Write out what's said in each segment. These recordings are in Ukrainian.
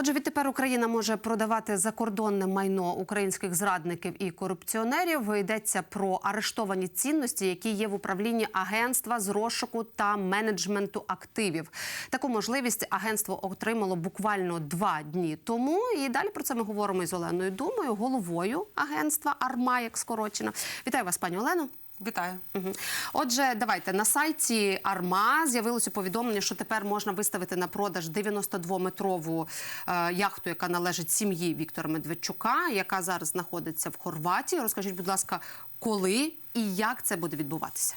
Отже, відтепер Україна може продавати закордонне майно українських зрадників і корупціонерів. Йдеться про арештовані цінності, які є в управлінні агентства з розшуку та менеджменту активів. Таку можливість агентство отримало буквально два дні тому. І далі про це ми говоримо із Оленою Думою, головою агентства АРМА, як скорочено. Вітаю вас, пані Олено. Вітаю. Отже, давайте на сайті Арма з'явилося повідомлення, що тепер можна виставити на продаж 92-метрову е, яхту, яка належить сім'ї Віктора Медведчука, яка зараз знаходиться в Хорватії. Розкажіть, будь ласка, коли і як це буде відбуватися?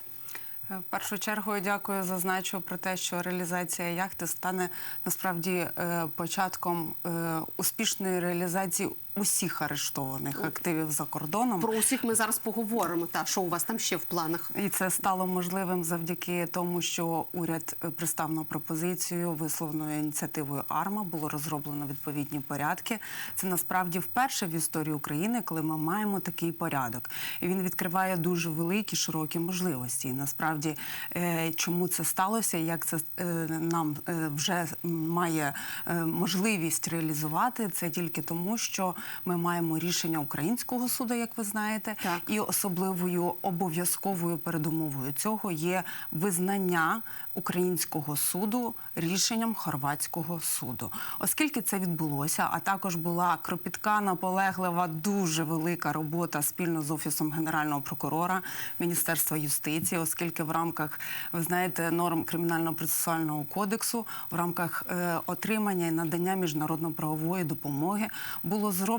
Е, В першу чергу дякую. Зазначу про те, що реалізація яхти стане насправді е, початком е, успішної реалізації усіх арештованих активів за кордоном. Про усіх ми зараз поговоримо. Та що у вас там ще в планах? І це стало можливим завдяки тому, що уряд е, пристав на пропозицію висловленою ініціативою АРМА. Було розроблено відповідні порядки. Це насправді вперше в історії України, коли ми маємо такий порядок. І він відкриває дуже великі широкі можливості. І насправді, е, чому це сталося, як це е, нам вже має можливість реалізувати, це тільки тому, що ми маємо рішення українського суду, як ви знаєте, Так. і особливою обов'язковою передумовою цього є визнання українського суду рішенням хорватського суду. Оскільки це відбулося, а також була кропітка, наполеглива, дуже велика робота спільно з офісом генерального прокурора Міністерства юстиції, оскільки в рамках ви знаєте норм кримінально-процесуального кодексу, в рамках е, отримання і надання міжнародно-правової допомоги було зроблено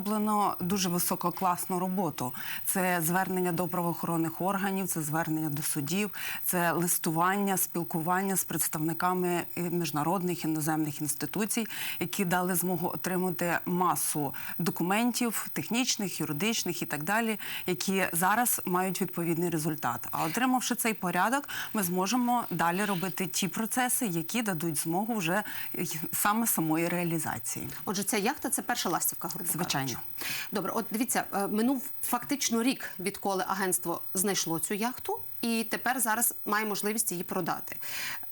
дуже висококласну роботу. Це звернення до правоохоронних органів, це звернення до судів, це листування, спілкування з представниками міжнародних іноземних інституцій, які дали змогу отримати масу документів, технічних, юридичних і так далі, які зараз мають відповідний результат. А отримавши цей порядок, ми зможемо далі робити ті процеси, які дадуть змогу вже саме самої реалізації. Отже, ця яхта це перша ластівка, грубо Звичайно. Кажучи. Добре, от дивіться, е, минув фактично рік, відколи агентство знайшло цю яхту, і тепер зараз має можливість її продати.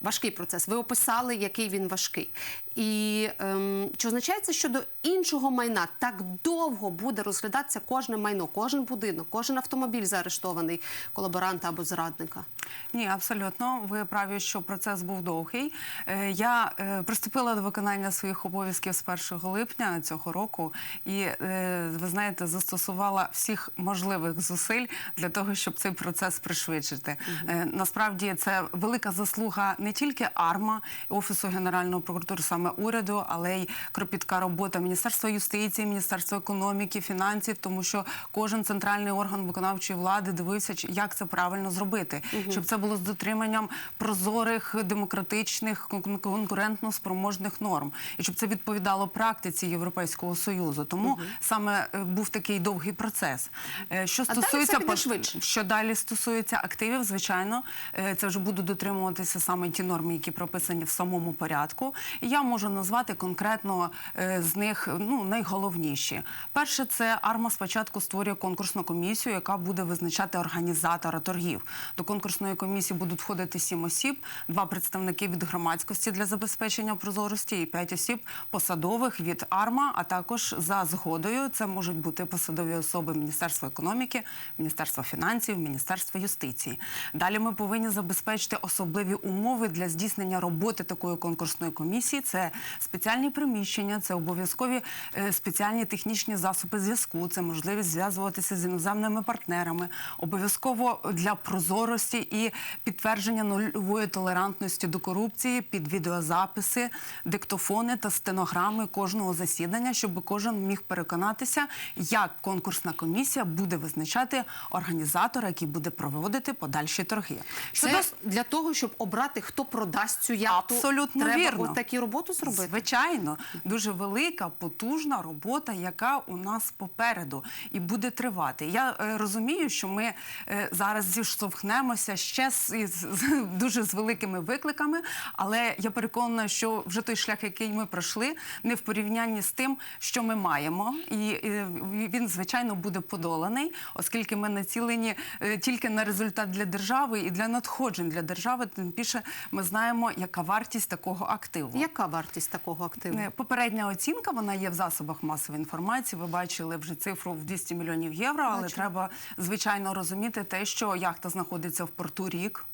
Важкий процес. Ви описали, який він важкий. І ем, чи означає це, що до іншого майна так довго буде розглядатися кожне майно, кожен будинок, кожен автомобіль заарештований колаборанта або зрадника? Ні, абсолютно. Ви праві, що процес був довгий. Е, Я е, приступила до виконання своїх обов'язків з 1 липня цього року, і е, ви знаєте, застосувала всіх можливих зусиль для того, щоб цей процес пришвидшити. Е, Насправді це велика заслуга не тільки АРМА, офісу генерального прокуратури, саме уряду, але й кропітка робота Міністерства юстиції, Міністерства економіки, фінансів, тому що кожен центральний орган виконавчої влади дивився, як це правильно зробити, щоб це було з дотриманням прозорих, демократичних, конкурентно спроможних норм, і щоб це відповідало практиці Європейського союзу. Тому саме е, був такий довгий процес. Е, Що далі стосується все піде швидше. що далі стосується активів, звичайно, е, це вже будуть дотримуватися саме ті норми, які прописані в самому порядку. Я можу назвати конкретно е, з них ну найголовніші. Перше, це АРМА спочатку створює конкурсну комісію, яка буде визначати організатора торгів. До конкурсної комісії будуть входити сім осіб, два представники від громадськості для забезпечення прозорості і п'ять осіб посадових від АРМА, а також за згодою це можуть бути посадові особи Міністерства економіки, Міністерства фінансів, Міністерства юстиції. Далі ми повинні забезпечити особливі умови для здійснення роботи такої конкурсної комісії. Це спеціальні приміщення, це обов'язкові е, спеціальні технічні засоби зв'язку, це можливість зв'язуватися з іноземними партнерами, обов'язково для прозорості і підтвердження нульової толерантності до корупції під відеозаписи, диктофони та стенограми кожного засідання, щоб кожен міг переконатися, як конкурсна комісія буде визначати організатора, який буде проводити подальші торги. Це для того, щоб обрати, хто продасть цю яхту. Абсолютно треба вірно. от такі роботу зробити. Звичайно, дуже велика, потужна робота, яка у нас попереду і буде тривати. Я е, розумію, що ми е, зараз зіштовхнемося ще з, із, з дуже з великими викликами, але я переконана, що вже той шлях, який ми пройшли, не в порівнянні з тим, що ми маємо, і е, він звичайно буде подоланий, оскільки ми націлені е, тільки на результат для держави і для надходжень для держави. Тим більше ми знаємо, яка вартість такого активу. Яка вартість такого активу? Е, Попередня оцінка вона є в засобах масової інформації. Ви бачили вже цифру в 200 мільйонів євро. Але Бачу. треба звичайно розуміти те, що яхта знаходиться в порту рік.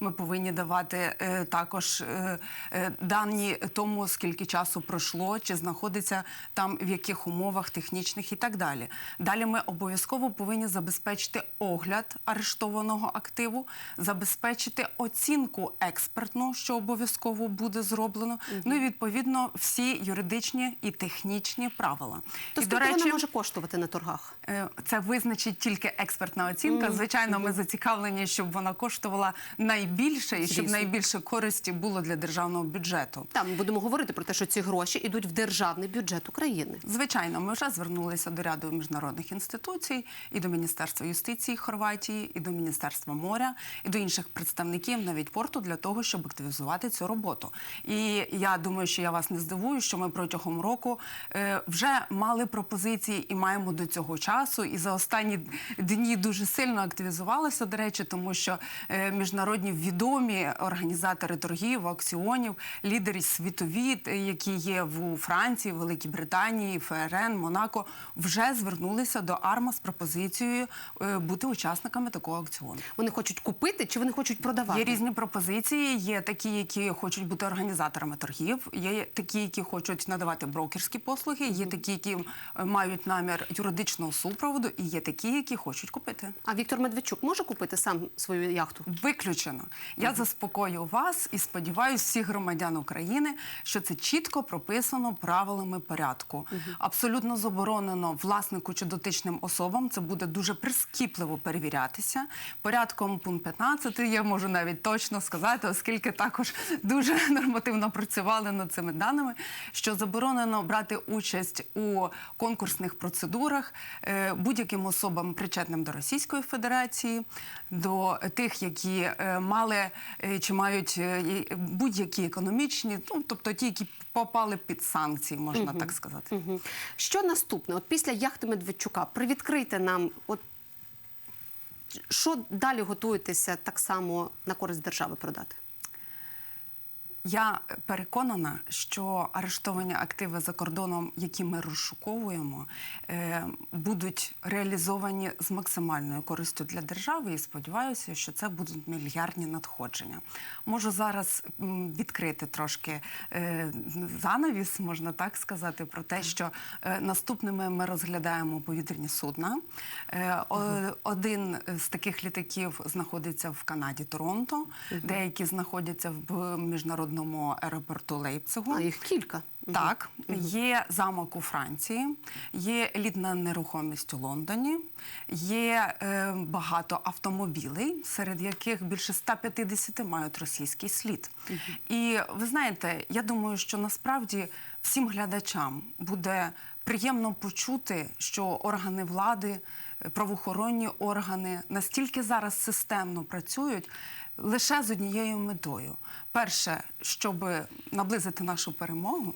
Ми повинні давати е, також е, е, дані тому, скільки часу пройшло, чи знаходиться там в яких умовах технічних і так далі. Далі ми обов'язково повинні забезпечити огляд арештованого активу, забезпечити оцінку експертну, що обов'язково буде зроблено. Ну і відповідно всі юридичні і технічні правила. То і скільки вона може коштувати на торгах? Е, Це визначить тільки експертна оцінка. Звичайно, ми зацікавлені, щоб вона коштувала найбільше і щоб Звісно. найбільше користі було для державного бюджету. Там ми будемо говорити про те, що ці гроші йдуть в державний бюджет України. Звичайно, ми вже звернулися до ряду міжнародних інституцій і до Міністерства юстиції Хорватії, і до Міністерства моря, і до інших представників навіть порту для того, щоб активізувати цю роботу. І я думаю, що я вас не здивую, що ми протягом року е, вже мали пропозиції і маємо до цього часу. І за останні дні дуже сильно активізувалися, до речі, тому що е, міжнародні відомі організатори торгів, аукціонів, лідери світові, які є в Франції, Великій Британії, ФРН, Монако, вже звернулися до АРМА з пропозицією е, бути учасниками такого аукціону. Вони хочуть купити чи вони хочуть продавати? Є різні пропозиції. Є такі, які хочуть бути організаторами торгів. Є такі, які хочуть надавати брокерські послуги. Є такі, які е, мають намір юридичного супроводу, і є такі, які хочуть купити. А Віктор Медведчук може купити сам свою яхту? Виключено. Я заспокою вас і сподіваюся всіх громадян України, що це чітко прописано правилами порядку. Абсолютно заборонено власнику чи дотичним особам. Це буде дуже прискіпливо перевірятися. Порядком пункт 15 я можу навіть точно сказати, оскільки також дуже нормативно працювали над цими даними, що заборонено брати участь у конкурсних процедурах е, будь-яким особам, причетним до Російської Федерації, до тих, які е, мали е, чи мають е, будь-які економічні, ну тобто ті, які попали під санкції, можна так сказати. Угу. Що наступне? От після яхти Медведчука привідкрийте нам, от що далі готуєтеся так само на користь держави продати? Я переконана, що арештовані активи за кордоном, які ми розшуковуємо, е, будуть реалізовані з максимальною користю для держави. І сподіваюся, що це будуть мільярдні надходження. Можу зараз відкрити трошки е, занавіс, можна так сказати, про те, що е, наступними ми розглядаємо повітряні судна. Один з таких літаків знаходиться в Канаді, Торонто, деякі знаходяться в міжнародному аеропорту Лейпцигу. А їх кілька. Так, є замок у Франції, є елітна нерухомість у Лондоні, є е, багато автомобілей, серед яких більше 150 мають російський слід. І ви знаєте, я думаю, що насправді всім глядачам буде приємно почути, що органи влади, правоохоронні органи настільки зараз системно працюють. Лише з однією метою: перше, щоб наблизити нашу перемогу.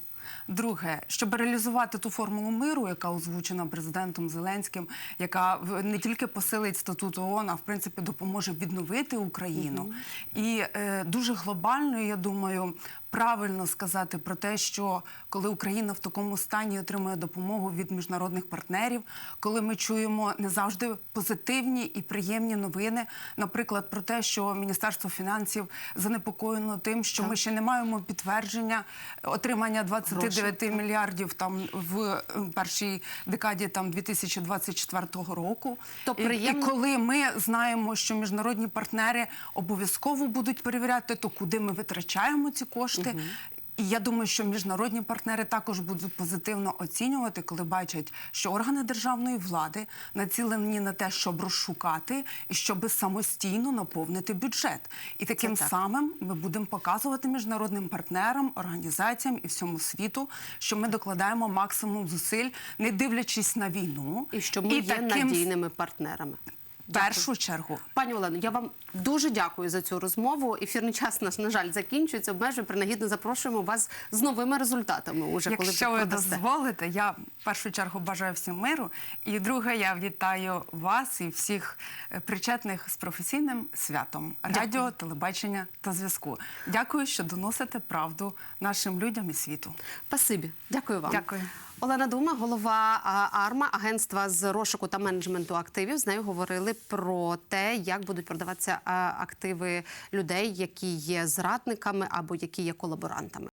Друге, щоб реалізувати ту формулу миру, яка озвучена президентом Зеленським, яка не тільки посилить статут ООН, а в принципі допоможе відновити Україну. І е, дуже глобально, я думаю, правильно сказати про те, що коли Україна в такому стані отримує допомогу від міжнародних партнерів, коли ми чуємо не завжди позитивні і приємні новини, наприклад, про те, що Міністерство фінансів занепокоєно тим, що ми ще не маємо підтвердження отримання 29 мільярдів там в е, першій декаді там 2024 року. То І- і коли ми знаємо, що міжнародні партнери обов'язково будуть перевіряти, то куди ми витрачаємо ці кошти. І я думаю, що міжнародні партнери також будуть позитивно оцінювати, коли бачать, що органи державної влади націлені на те, щоб розшукати і щоб самостійно наповнити бюджет. І таким так. самим ми будемо показувати міжнародним партнерам, організаціям і всьому світу, що ми докладаємо максимум зусиль, не дивлячись на війну, І що ми є таким надійними партнерами. Першу чергу. Пані Олено, я вам дуже дякую за цю розмову. Ефірний час наш, на жаль, закінчується. Обмежує принагідно запрошуємо вас з новими результатами. Уже коли Якщо ви дозволите, я першу чергу бажаю всім миру. І друге, я вітаю вас і всіх е, причетних з професійним святом радіо, телебачення та зв'язку. Дякую, що доносите правду нашим людям і світу. Спасибі, дякую вам. Дякую. Олена Дума, голова АРМА, агентства з розшуку та менеджменту активів. З нею говорили про те, як будуть продаватися активи людей, які є зрадниками або які є колаборантами.